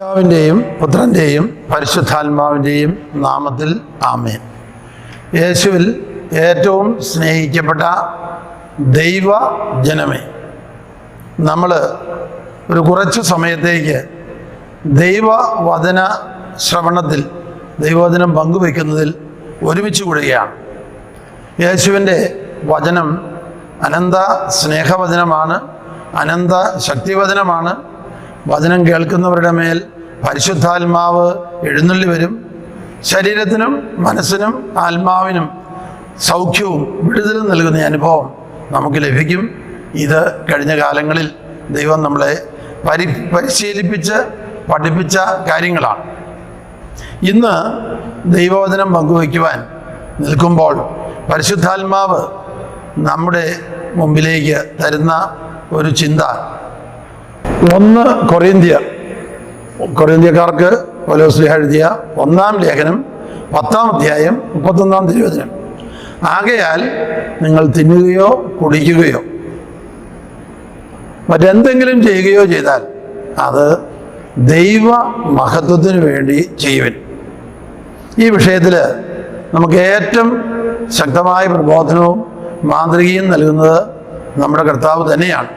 പിതാവിന്റെയും പുത്രന്റെയും പരിശുദ്ധാത്മാവിന്റെയും നാമത്തിൽ ആമേൻ. യേശുവിൽ ഏറ്റവും സ്നേഹിക്കപ്പെട്ട ദൈവ ജനമേ നമ്മൾ ഒരു കുറച്ച് സമയത്തേക്ക് ദൈവവചന ശ്രവണത്തിൽ ദൈവവചനം പങ്കുവയ്ക്കുന്നതിൽ ഒരുമിച്ച് കൂടുകയാണ്. യേശുവിന്റെ വചനം അനന്ത സ്നേഹവചനമാണ് അനന്ത ശക്തിവചനമാണ് വചനം കേൾക്കുന്നവരുടെ മേൽ പരിശുദ്ധാത്മാവ് എഴുന്നള്ളി വരും. ശരീരത്തിനും മനസ്സിനും ആത്മാവിനും സൗഖ്യവും വിടുതലും നൽകുന്ന അനുഭവം നമുക്ക് ലഭിക്കും. ഇത് കഴിഞ്ഞ കാലങ്ങളിൽ ദൈവം നമ്മളെ പരി പരിശീലിപ്പിച്ച് പഠിപ്പിച്ച കാര്യങ്ങളാണ്. ഇന്ന് ദൈവവചനം പങ്കുവയ്ക്കുവാൻ നിൽക്കുമ്പോൾ പരിശുദ്ധാത്മാവ് നമ്മുടെ മുമ്പിലേക്ക് തരുന്ന ഒരു ചിന്ത ഒന്ന് കൊറിയന്ത്യ കൊറിയന്തിയക്കാർക്ക് പലോസ്ലിഹ എഴുതിയ ഒന്നാം ലേഖനം പത്താം അധ്യായം മുപ്പത്തൊന്നാം തിരുവചനം. ആകയാൽ നിങ്ങൾ തിന്നുകയോ കുടിക്കുകയോ മറ്റെന്തെങ്കിലും ചെയ്യുകയോ ചെയ്താൽ അത് ദൈവ മഹത്വത്തിന് വേണ്ടി ചെയ്യുവൻ. ഈ വിഷയത്തിൽ നമുക്ക് ഏറ്റവും ശക്തമായ പ്രബോധനവും മാന്ത്രികയും നൽകുന്നത് നമ്മുടെ കർത്താവ് തന്നെയാണ്.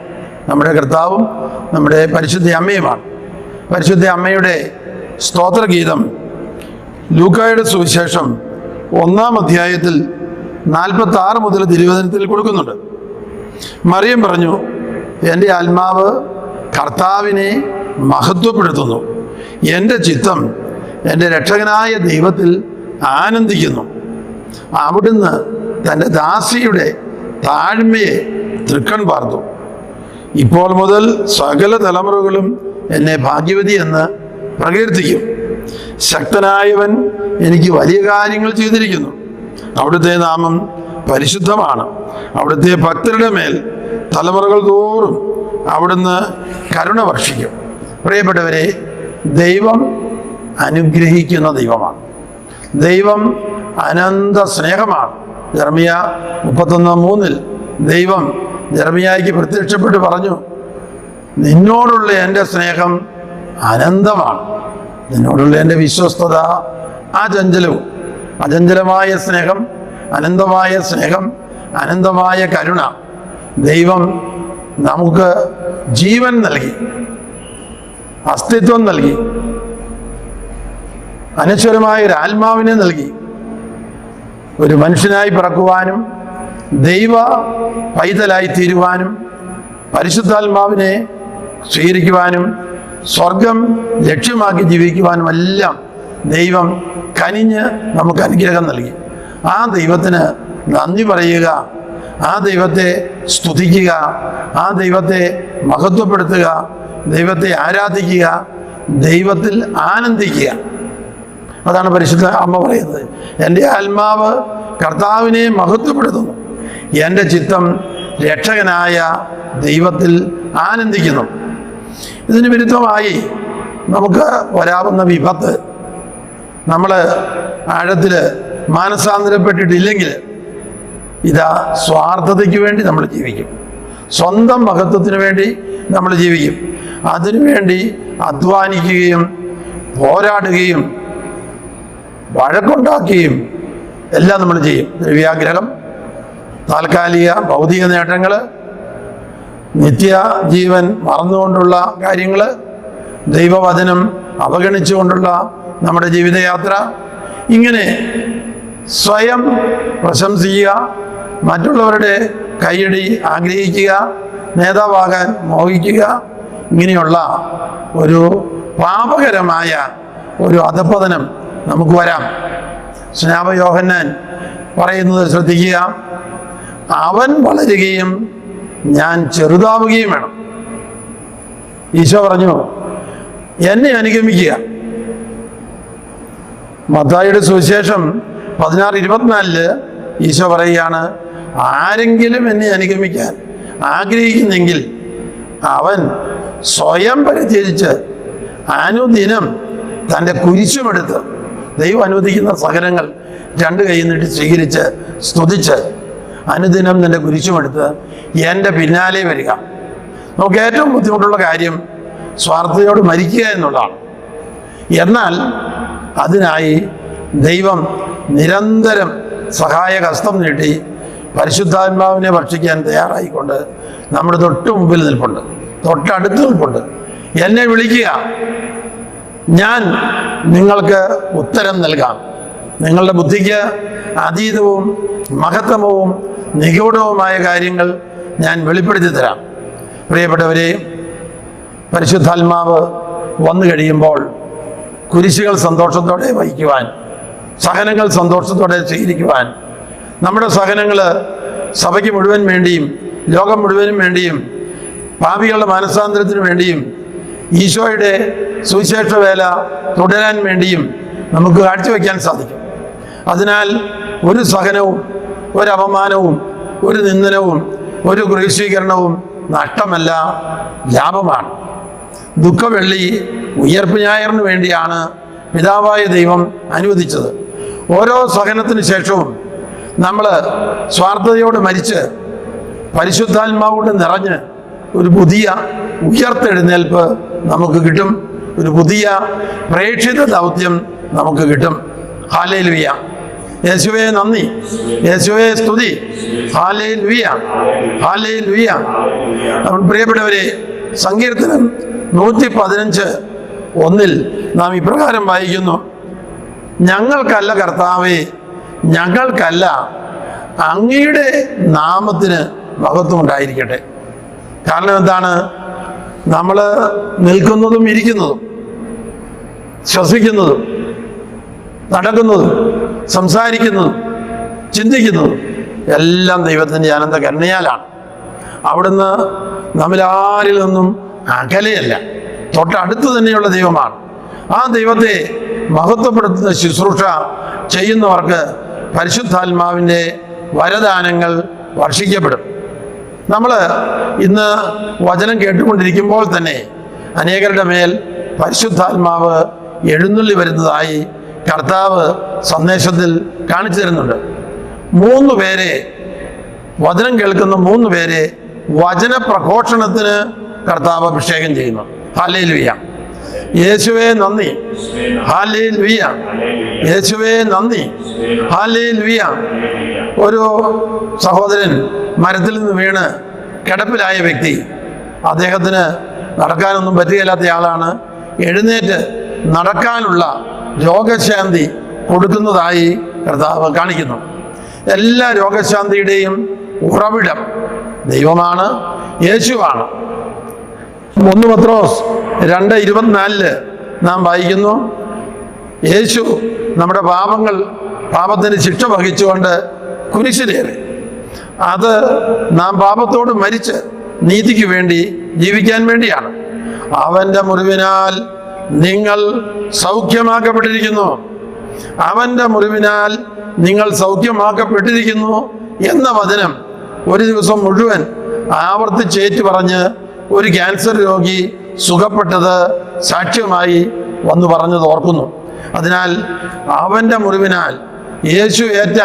നമ്മുടെ കർത്താവും നമ്മുടെ പരിശുദ്ധ അമ്മയുമാണ്. പരിശുദ്ധ അമ്മയുടെ സ്തോത്രഗീതം ലൂക്കായുടെ സുവിശേഷം ഒന്നാം അധ്യായത്തിൽ നാൽപ്പത്തി ആറ് മുതൽ തിരുവചനത്തിൽ കൊടുക്കുന്നുണ്ട്. മറിയം പറഞ്ഞു എന്റെ ആത്മാവ് കർത്താവിനെ മഹത്വപ്പെടുത്തുന്നു. എന്റെ ചിത്തം എന്റെ രക്ഷകനായ ദൈവത്തിൽ ആനന്ദിക്കുന്നു. അവിടുന്ന് തന്റെ ദാസിയുടെ താഴ്മയെ തൃക്കൺ പാർത്തു. ഇപ്പോൾ മുതൽ സകല തലമുറകളും എന്നെ ഭാഗ്യവതി എന്ന് പ്രകീർത്തിക്കും. ശക്തനായവൻ എനിക്ക് വലിയ കാര്യങ്ങൾ ചെയ്തിരിക്കുന്നു. അവിടുത്തെ നാമം പരിശുദ്ധമാണ്. അവിടുത്തെ ഭക്തരുടെ മേൽ തലമുറകൾ തോറും അവിടുന്ന് കരുണ വർഷിക്കും. പ്രിയപ്പെട്ടവരെ ദൈവം അനുഗ്രഹിക്കുന്ന ദൈവമാണ്. ദൈവം അനന്ത സ്നേഹമാണ്. ജർമിയ മുപ്പത്തൊന്ന് മൂന്നിൽ ദൈവം ജർമിയായിക്ക് പ്രത്യക്ഷപ്പെട്ട് പറഞ്ഞു നിന്നോടുള്ള എന്റെ സ്നേഹം അനന്തമാണ്. നിന്നോടുള്ള എന്റെ വിശ്വസ്തത ആ അചഞ്ചലവും. അചഞ്ചലമായ സ്നേഹം അനന്തമായ സ്നേഹം അനന്തമായ കരുണ. ദൈവം നമുക്ക് ജീവൻ നൽകി അസ്തിത്വം നൽകി അനശ്വരമായ ഒരു ആത്മാവിനെ നൽകി. ഒരു മനുഷ്യനായി പിറക്കുവാനും ദൈവ പൈതലായി തീരുവാനും പരിശുദ്ധാത്മാവിനെ സ്വീകരിക്കുവാനും സ്വർഗം ലക്ഷ്യമാക്കി ജീവിക്കുവാനും എല്ലാം ദൈവം കനിഞ്ഞ് നമുക്ക് അനുഗ്രഹം നൽകി. ആ ദൈവത്തിന് നന്ദി പറയുക. ആ ദൈവത്തെ സ്തുതിക്കുക. ആ ദൈവത്തെ മഹത്വപ്പെടുത്തുക. ദൈവത്തെ ആരാധിക്കുക. ദൈവത്തിൽ ആനന്ദിക്കുക. അതാണ് പരിശുദ്ധ അമ്മ പറയുന്നത്. എന്റെ ആത്മാവ് കർത്താവിനെ മഹത്വപ്പെടുത്തുന്നു. എന്റെ ചിത്തം രക്ഷകനായ ദൈവത്തിൽ ആനന്ദിക്കുന്നു. ഇതിന് വിരുദ്ധമായി നമുക്ക് വരാവുന്ന വിപത്ത് നമ്മൾ ആഴത്തിൽ മാനസാന്തരപ്പെട്ടിട്ടില്ലെങ്കിൽ ഇതാ സ്വാർത്ഥതയ്ക്ക് വേണ്ടി നമ്മൾ ജീവിക്കും. സ്വന്തം മഹത്വത്തിന് വേണ്ടി നമ്മൾ ജീവിക്കും. അതിനുവേണ്ടി അധ്വാനിക്കുകയും പോരാടുകയും വഴക്കുണ്ടാക്കുകയും എല്ലാം നമ്മൾ ചെയ്യും. ദ്രവ്യാഗ്രഹം താൽക്കാലിക ഭൗതിക നേട്ടങ്ങൾ നിത്യ ജീവൻ മറന്നുകൊണ്ടുള്ള കാര്യങ്ങൾ ദൈവവചനം അവഗണിച്ചുകൊണ്ടുള്ള നമ്മുടെ ജീവിതയാത്ര ഇങ്ങനെ സ്വയം പ്രശംസിക്കുക മറ്റുള്ളവരുടെ കൈയടി ആഗ്രഹിക്കുക നേതാവാകാൻ മോഹിക്കുക ഇങ്ങനെയുള്ള ഒരു പാപകരമായ ഒരു അധപതനം നമുക്ക് വരാം. സ്നാപയോഹന്നാൻ പറയുന്നത് ശ്രദ്ധിക്കുക. അവൻ വളരുകയും ഞാൻ ചെറുതാവുകയും വേണം. ഈശോ പറഞ്ഞു എന്നെ അനുഗമിക്കുക. മത്തായിയുടെ സുവിശേഷം പതിനാറ് ഇരുപത്തിനാലിൽ ഈശോ പറയുകയാണ് ആരെങ്കിലും എന്നെ അനുഗമിക്കാൻ ആഗ്രഹിക്കുന്നെങ്കിൽ അവൻ സ്വയം പരിചരിച്ച് അനുദിനം തന്റെ കുരിശുമെടുത്ത് ദൈവം അനുവദിക്കുന്ന സകലങ്ങൾ രണ്ട് കൈ നീട്ടി സ്വീകരിച്ച് സ്തുതിച്ച് അനുദിനം നിന്റെ കുരിശുമെടുത്ത് എന്റെ പിന്നാലെ വരിക. നമുക്ക് ഏറ്റവും ബുദ്ധിമുട്ടുള്ള കാര്യം സ്വാർത്ഥതയോട് മരിക്കുക എന്നുള്ളതാണ്. എന്നാൽ അതിനായി ദൈവം നിരന്തരം സഹായകസ്തം നീട്ടി പരിശുദ്ധാത്മാവിനെ ഭക്ഷിക്കാൻ തയ്യാറായിക്കൊണ്ട് നമ്മുടെ തൊട്ട് മുമ്പിൽ നിൽപ്പുണ്ട്. തൊട്ടടുത്ത് നിൽപ്പുണ്ട്. എന്നെ വിളിക്കുക. ഞാൻ നിങ്ങൾക്ക് ഉത്തരം നൽകാം. നിങ്ങളുടെ ബുദ്ധിക്ക് അതീതവും മഹത്തമവും നിഗൂഢവുമായ കാര്യങ്ങൾ ഞാൻ വെളിപ്പെടുത്തി തരാം. പ്രിയപ്പെട്ടവരെ പരിശുദ്ധാത്മാവ് വന്നു കഴിയുമ്പോൾ കുരിശുകൾ സന്തോഷത്തോടെ വഹിക്കുവാൻ സഹനങ്ങൾ സന്തോഷത്തോടെ സ്വീകരിക്കുവാൻ നമ്മുടെ സഹനങ്ങൾ സഭയ്ക്ക് മുഴുവൻ വേണ്ടിയും ലോകം മുഴുവനും വേണ്ടിയും പാപികളുടെ മാനസാന്തരത്തിന് വേണ്ടിയും ഈശോയുടെ സുവിശേഷ വേല തുടരാൻ വേണ്ടിയും നമുക്ക് കാഴ്ചവെക്കാൻ സാധിക്കും. അതിനാൽ ഒരു സഹനവും ഒരു അപമാനവും ഒരു നിന്ദനവും ഒരു ഗൃഹസ്വീകരണവും നഷ്ടമല്ല ലാഭമാണ്. ദുഃഖവെള്ളി ഉയർപ്പ് ഞായറിന് വേണ്ടിയാണ് പിതാവായ ദൈവം അനുവദിച്ചത്. ഓരോ സഹനത്തിന് ശേഷവും നമ്മൾ സ്വാർത്ഥതയോട് മരിച്ച് പരിശുദ്ധാത്മാവോട് നിറഞ്ഞ് ഒരു പുതിയ ഉയർത്തെഴുന്നേൽപ്പ് നമുക്ക് കിട്ടും. ഒരു പുതിയ പ്രേക്ഷിത ദൗത്യം നമുക്ക് കിട്ടും. ഹാലയിൽ ലുയ യേശുവേ നന്ദി. യേശുവേ സ്തുതി. പ്രിയപ്പെട്ടവരെ സങ്കീർത്തനം നൂറ്റി പതിനഞ്ച് ഒന്നിൽ നാം ഇപ്രകാരം വായിക്കുന്നു. ഞങ്ങൾക്കല്ല കർത്താവേ ഞങ്ങൾക്കല്ല അങ്ങയുടെ നാമത്തിന് മഹത്വം ഉണ്ടായിരിക്കട്ടെ കാരണം എന്താണ്? നമ്മൾ നിൽക്കുന്നതും ഇരിക്കുന്നതും ശ്വസിക്കുന്നതും നടക്കുന്നതും സംസാരിക്കുന്നതും ചിന്തിക്കുന്നതും എല്ലാം ദൈവത്തിന്റെ അനന്ത കരുണയാലാണ്. അവിടുന്ന് നമ്മിലാരിൽ നിന്നും അകലെയല്ല തൊട്ടടുത്ത് തന്നെയുള്ള ദൈവമാണ്. ആ ദൈവത്തെ മഹത്വപ്പെടുത്തുന്ന ശുശ്രൂഷ ചെയ്യുന്നവർക്ക് പരിശുദ്ധാത്മാവിന്റെ വരദാനങ്ങൾ വർഷിക്കപ്പെടും. നമ്മൾ ഇന്ന് വചനം കേട്ടുകൊണ്ടിരിക്കുമ്പോൾ തന്നെ അനേകരുടെ മേൽ പരിശുദ്ധാത്മാവ് എഴുന്നള്ളി വരുന്നതായി കർത്താവ് സന്ദേശത്തിൽ കാണിച്ചു തരുന്നുണ്ട്. മൂന്ന് പേരെ വചനം കേൾക്കുന്ന മൂന്ന് പേരെ വചന പ്രഘോഷണത്തിന് കർത്താവ് അഭിഷേകം ചെയ്യുന്നു. ഹാലയിൽ വിയ യേശുവേ നന്ദി. ഹാലയിൽ വിയ യേശുവേ നന്ദി. ഹാലയിൽ വിയ ഒരു സഹോദരൻ മരത്തിൽ നിന്ന് വീണ് കിടപ്പിലായ വ്യക്തി. അദ്ദേഹത്തിന് നടക്കാനൊന്നും പറ്റുകയില്ലാത്ത ആളാണ്. എഴുന്നേറ്റ് നടക്കാനുള്ള രോഗശാന്തി കൊടുക്കുന്നതായി കർത്താവ് കാണിക്കുന്നു. എല്ലാ രോഗശാന്തിയുടെയും ഉറവിടം ദൈവമാണ് യേശുവാണ്. ഒന്ന് പത്രോസ് രണ്ട് ഇരുപത്തിനാലിൽ നാം വായിക്കുന്നു യേശു നമ്മുടെ പാപങ്ങൾ പാപത്തിന് ശിക്ഷ വഹിച്ചുകൊണ്ട് കുരിശിലേറി. അത് നാം പാപത്തോട് മരിച്ച് നീതിക്ക് വേണ്ടി ജീവിക്കാൻ വേണ്ടിയാണ്. അവന്റെ മുറിവിനാൽ നിങ്ങൾ സൗഖ്യമാക്കപ്പെട്ടിരിക്കുന്നു. അവന്റെ മുറിവിനാൽ നിങ്ങൾ സൗഖ്യമാക്കപ്പെട്ടിരിക്കുന്നു എന്ന വചനം ഒരു ദിവസം മുഴുവൻ ആവർത്തിച്ചേറ്റു പറഞ്ഞ് ഒരു ക്യാൻസർ രോഗി സുഖപ്പെട്ടത് സാക്ഷ്യമായി വന്നു പറഞ്ഞത് ഓർക്കുന്നു. അതിനാൽ അവന്റെ മുറിവിനാൽ യേശു ഏറ്റ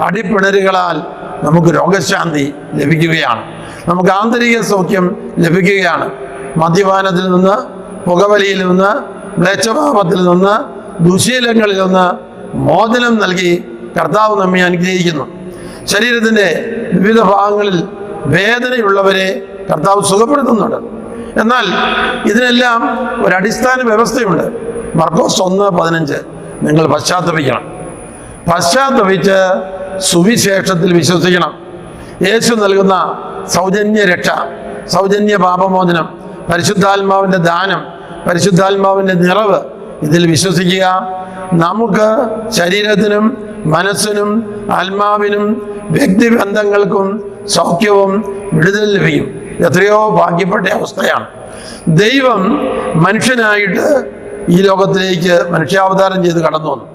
അടിപ്പിണരുകളാൽ നമുക്ക് രോഗശാന്തി ലഭിക്കുകയാണ്. നമുക്ക് ആന്തരിക സൗഖ്യം ലഭിക്കുകയാണ്. മദ്യപാനത്തിൽ നിന്ന് പുകവലിയിൽ നിന്ന് മ്ലേച്ഛഭാവത്തിൽ നിന്ന് ദുശീലങ്ങളിൽ നിന്ന് മോചനം നൽകി കർത്താവ് നമ്മെ അനുഗ്രഹിക്കുന്നു. ശരീരത്തിന്റെ വിവിധ ഭാഗങ്ങളിൽ വേദനയുള്ളവരെ കർത്താവ് സുഖപ്പെടുത്തുന്നുണ്ട്. എന്നാൽ ഇതിനെല്ലാം ഒരു അടിസ്ഥാന വ്യവസ്ഥയുണ്ട്. മർക്കോസ് ഒന്ന് പതിനഞ്ച്. നിങ്ങൾ പശ്ചാത്തപിക്കണം. പശ്ചാത്തപിച്ച് സുവിശേഷത്തിൽ വിശ്വസിക്കണം. യേശു നൽകുന്ന സൗജന്യ രക്ഷ സൗജന്യ പാപമോചനം പരിശുദ്ധാത്മാവിന്റെ ദാനം പരിശുദ്ധാത്മാവിന്റെ നിറവ് ഇതിൽ വിശ്വസിക്കുക. നമുക്ക് ശരീരത്തിനും മനസ്സിനും ആത്മാവിനും വ്യക്തിബന്ധങ്ങൾക്കും സൗഖ്യവും വിടുതൽ ലഭിക്കും. എത്രയോ ഭാഗ്യപ്പെട്ട അവസ്ഥയാണ്. ദൈവം മനുഷ്യനായിട്ട് ഈ ലോകത്തിലേക്ക് മനുഷ്യാവതാരം ചെയ്ത് കടന്നു വന്നു.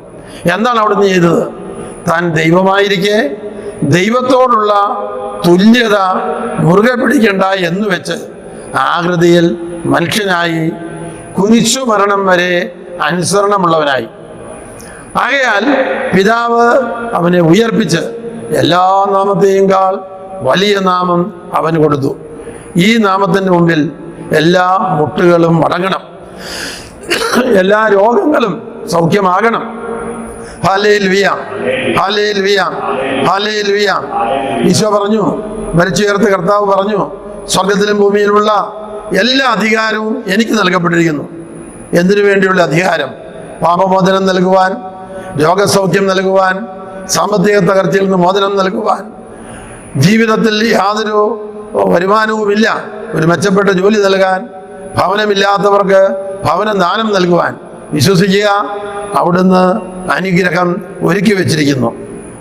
എന്താണ് അവിടുന്ന് ചെയ്തത്? താൻ ദൈവമായിരിക്കെ ദൈവത്തോടുള്ള തുല്യത മുറുകെ പിടിക്കണ്ട എന്ന് വെച്ച് ആകൃതിയിൽ മനുഷ്യനായി കുരിശു മരണം വരെ അനുസരണമുള്ളവനായി. ആകയാൽ പിതാവ് അവനെ ഉയർപ്പിച്ച് എല്ലാ നാമത്തെയും കാൾ വലിയ നാമം അവന് കൊടുത്തു. ഈ നാമത്തിന്റെ മുമ്പിൽ എല്ലാ മുട്ടുകളും മടങ്ങണം എല്ലാ രോഗങ്ങളും സൗഖ്യമാകണം. ഈശോ പറഞ്ഞു മരിച്ചുയർത്ത് കർത്താവ് പറഞ്ഞു സ്വർഗത്തിലും ഭൂമിയിലുള്ള എല്ലാ അധികാരവും എനിക്ക് നൽകപ്പെട്ടിരിക്കുന്നു. എന്തിനു വേണ്ടിയുള്ള അധികാരം? പാപമോചനം നൽകുവാൻ രോഗസൗഖ്യം നൽകുവാൻ സാമ്പത്തിക തകർച്ചയിൽ നിന്ന് മോചനം നൽകുവാൻ. ജീവിതത്തിൽ യാതൊരു വരുമാനവുമില്ല. ഒരു മെച്ചപ്പെട്ട ജോലി നൽകാൻ ഭവനമില്ലാത്തവർക്ക് ഭവന ദാനം നൽകുവാൻ. വിശ്വസിക്കുക അവിടുന്ന് അനുഗ്രഹം ഒരുക്കി വെച്ചിരിക്കുന്നു.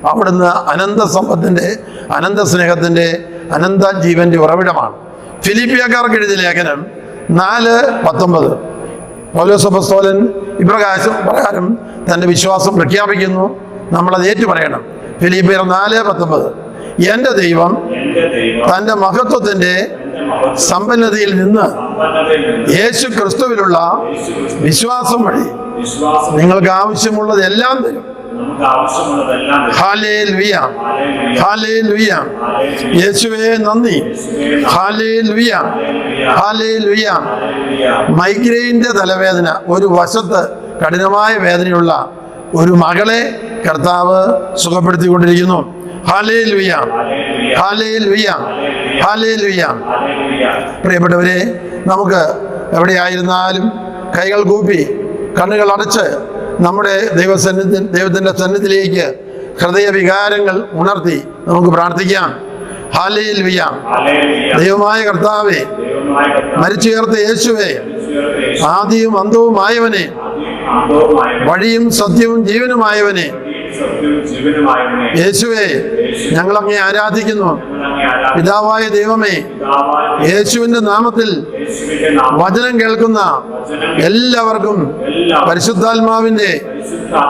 അവിടുന്ന് അനന്ത സമ്പത്തിന്റെ അനന്ത സ്നേഹത്തിന്റെ അനന്ത ജീവന്റെ ഉറവിടമാണ്. ഫിലിപ്പിയക്കാർക്ക് എഴുതിയ ലേഖനം നാല് പത്തൊമ്പത്. പൗലോസപസ്തോലൻ ഇപ്രകാശം പ്രകാരം തന്റെ വിശ്വാസം പ്രഖ്യാപിക്കുന്നു. നമ്മളത് ഏറ്റുപറയണം. ഫിലിപ്പിയർ നാല് പത്തൊമ്പത്. എന്റെ ദൈവം തന്റെ മഹത്വത്തിന്റെ സമ്പന്നതയിൽ നിന്ന് യേശു ക്രിസ്തുവിലുള്ള വിശ്വാസം വഴി നിങ്ങൾക്ക് ആവശ്യമുള്ളതെല്ലാം തരും. ഹല്ലേലൂയ. യേശുവേ നന്ദി. മൈഗ്രെയിന്റെ തലവേദന ഒരു വശത്ത് കഠിനമായ വേദനയുള്ള ഒരു മകളെ കർത്താവ് സുഖപ്പെടുത്തിക്കൊണ്ടിരിക്കുന്നു ഹാലേ. ഹാലേൽ ഹാലേ ഹാലേൽ ഹല്ലേലൂയ. പ്രിയപ്പെട്ടവരെ നമുക്ക് എവിടെയായിരുന്നാലും കൈകൾ കൂപ്പി കണ്ണുകൾ അടച്ച് നമ്മുടെ ദൈവസന്നിധി ദൈവത്തിന്റെ സന്നിധിയിലേക്ക് ഹൃദയവികാരങ്ങൾ ഉണർത്തി നമുക്ക് പ്രാർത്ഥിക്കാം. ഹാലയിൽ വിയാം. ദൈവമായ കർത്താവെ മരിച്ചുയർത്ത യേശുവെ ആദിയും അന്തവുമായവനെ വഴിയും സത്യവും ജീവനുമായവനെ യേശുവെ ഞങ്ങളങ്ങെ ആരാധിക്കുന്നു. പിതാവായ ദൈവമേ യേശുവിന്റെ നാമത്തിൽ വചനം കേൾക്കുന്ന എല്ലാവർക്കും പരിശുദ്ധാത്മാവിന്റെ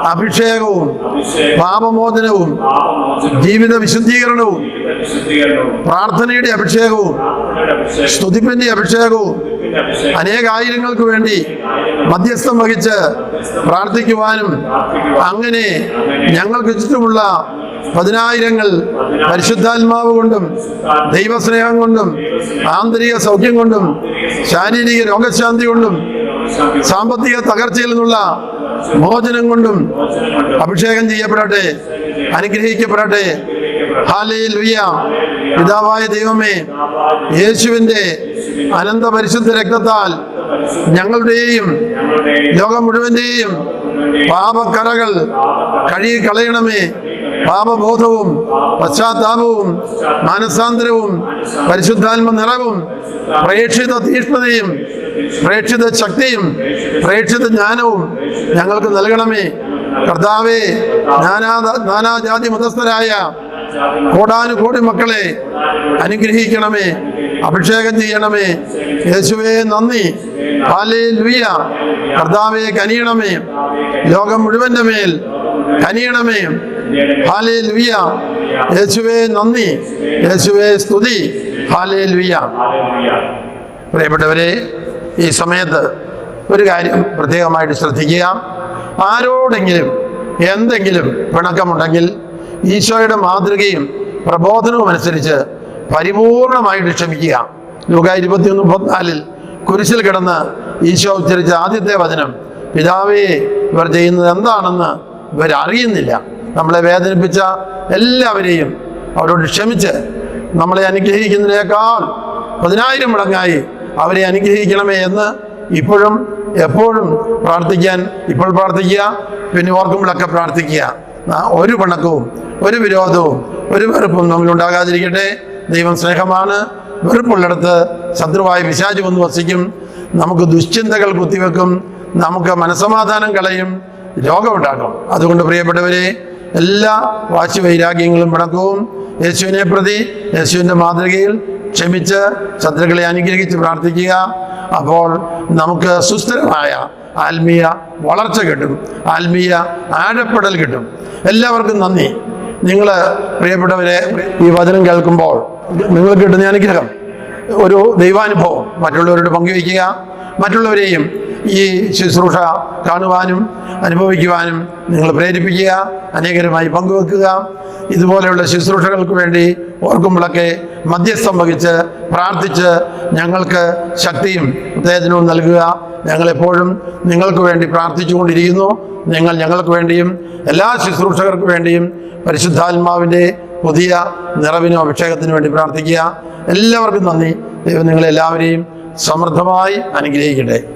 അഭിഷേകവും പാപമോചനവും ജീവിത വിശുദ്ധീകരണവും പ്രാർത്ഥനയുടെ അഭിഷേകവും സ്തുതിപ്പിന്റെ അഭിഷേകവും അനേക ആയിരങ്ങൾക്ക് അനേകായിരങ്ങൾക്ക് വേണ്ടി മധ്യസ്ഥം വഹിച്ച് പ്രാർത്ഥിക്കുവാനും അങ്ങനെ ഞങ്ങൾക്ക് ചുറ്റുമുള്ള പതിനായിരങ്ങൾ പരിശുദ്ധാത്മാവ് കൊണ്ടും ദൈവസ്നേഹം കൊണ്ടും ആന്തരിക സൗഖ്യം കൊണ്ടും ശാരീരിക രോഗശാന്തി കൊണ്ടും സാമ്പത്തിക തകർച്ചയിൽ നിന്നുള്ള മോചനം കൊണ്ടും അഭിഷേകം ചെയ്യപ്പെടട്ടെ അനുഗ്രഹിക്കപ്പെടട്ടെ. ഹാലയിൽ പിതാവായ ദൈവമേ യേശുവിന്റെ അനന്ത പരിശുദ്ധ രക്തത്താൽ ഞങ്ങളുടെയും ലോകം മുഴുവന്റെയും പാപക്കറകൾ കഴുകി കളയണമേ പാപബോധവും പശ്ചാത്താപവും മാനസാന്തരവും പരിശുദ്ധാത്മ നിറവും പ്രേക്ഷിത തീഷ്ണതയും പ്രേക്ഷിത ശക്തിയും പ്രേക്ഷിത ജ്ഞാനവും ഞങ്ങൾക്ക് നൽകണമേ. കർത്താവേ നാനാ നാനാജാതി മതസ്ഥരായ കോടാനുകോടി മക്കളെ അനുഗ്രഹിക്കണമേ അഭിഷേകം ചെയ്യണമേ. യേശുവേ നന്ദി. ഹാലേലൂയ കർത്താവെ കനിയണമേ. ലോകം മുഴുവന്റെ മേൽ കനിയണമേ. ഹാലേലൂയ യേശുവേ നന്ദി. യേശുവേ സ്തുതി. ഹാലേ ലുയ പ്രിയപ്പെട്ടവരെ ഈ സമയത്ത് ഒരു കാര്യം പ്രത്യേകമായിട്ട് ശ്രദ്ധിക്കുക. ആരോടെങ്കിലും എന്തെങ്കിലും പിണക്കമുണ്ടെങ്കിൽ ഈശോയുടെ മാതൃകയും പ്രബോധനവും അനുസരിച്ച് പരിപൂർണമായിട്ട് ക്ഷമിക്കുക. ലൂക ഇരുപത്തിയൊന്ന് മുപ്പത്തിനാലിൽ കുരിശിൽ കിടന്ന് ഈശോ ഉച്ചരിച്ച ആദ്യത്തെ വചനം പിതാവേ ഇവർ ചെയ്യുന്നത് എന്താണെന്ന് ഇവർ അറിയുന്നില്ല നമ്മളെ വേദനിപ്പിച്ച എല്ലാവരെയും അവരോട് ക്ഷമിച്ച് നമ്മളെ അനുഗ്രഹിക്കുന്നതിനേക്കാൾ പതിനായിരം മടങ്ങായി അവരെ അനുഗ്രഹിക്കണമേ എന്ന് ഇപ്പോഴും എപ്പോഴും പ്രാർത്ഥിക്കാൻ ഇപ്പോൾ പ്രാർത്ഥിക്കുക പിന്നെ ഓർക്കുമ്പോഴൊക്കെ പ്രാർത്ഥിക്കുക. ഒരു പിണക്കവും ഒരു വിരോധവും ഒരു വെറുപ്പും നമ്മളുണ്ടാകാതിരിക്കട്ടെ ദൈവം സ്നേഹമാണ്. വെറുപ്പുള്ളിടത്ത് ശത്രുവായ വിശാചി വന്ന് വസിക്കും. നമുക്ക് ദുശ്ചിന്തകൾ കുത്തിവെക്കും. നമുക്ക് മനസമാധാനം കളയും. രോഗമുണ്ടാക്കും. അതുകൊണ്ട് പ്രിയപ്പെട്ടവരെ എല്ലാ വാശി വൈരാഗ്യങ്ങളും പിണക്കവും യേശുവിനെ പ്രതി യേശുവിന്റെ മാതൃകയിൽ ക്ഷമിച്ച് ശത്രുക്കളെ അനുഗ്രഹിച്ച് പ്രാർത്ഥിക്കുക. അപ്പോൾ നമുക്ക് സുസ്ഥിരമായ ആത്മീയ വളർച്ച കിട്ടും. ആത്മീയ ആഴപ്പെടൽ കിട്ടും. എല്ലാവർക്കും നന്ദി. നിങ്ങൾ പ്രിയപ്പെട്ടവരെ ഈ വചനം കേൾക്കുമ്പോൾ നിങ്ങൾക്ക് കിട്ടുന്ന അനുഗ്രഹം. ഒരു ദൈവാനുഭവം. മറ്റുള്ളവരോട് പങ്കുവയ്ക്കുക. മറ്റുള്ളവരെയും ഈ ശുശ്രൂഷ കാണുവാനും അനുഭവിക്കുവാനും നിങ്ങൾ പ്രേരിപ്പിക്കുക അനേകരുമായി പങ്കുവെക്കുക. ഇതുപോലെയുള്ള ശുശ്രൂഷകൾക്ക് വേണ്ടി ഓർക്കുമ്പോഴൊക്കെ മധ്യസ്ഥം വഹിച്ച് പ്രാർത്ഥിച്ച് ഞങ്ങൾക്ക് ശക്തിയും ഉത്തേജനവും നൽകുക. ഞങ്ങളെപ്പോഴും നിങ്ങൾക്ക് വേണ്ടി പ്രാർത്ഥിച്ചുകൊണ്ടിരിക്കുന്നു. നിങ്ങൾ ഞങ്ങൾക്ക് വേണ്ടിയും എല്ലാ ശുശ്രൂഷകർക്ക് വേണ്ടിയും പരിശുദ്ധാത്മാവിന്റെ പുതിയ നിറവിനും അഭിഷേകത്തിനു വേണ്ടി പ്രാർത്ഥിക്കുക. എല്ലാവർക്കും നന്ദി. ദൈവം നിങ്ങളെല്ലാവരെയും സമൃദ്ധമായി അനുഗ്രഹിക്കട്ടെ.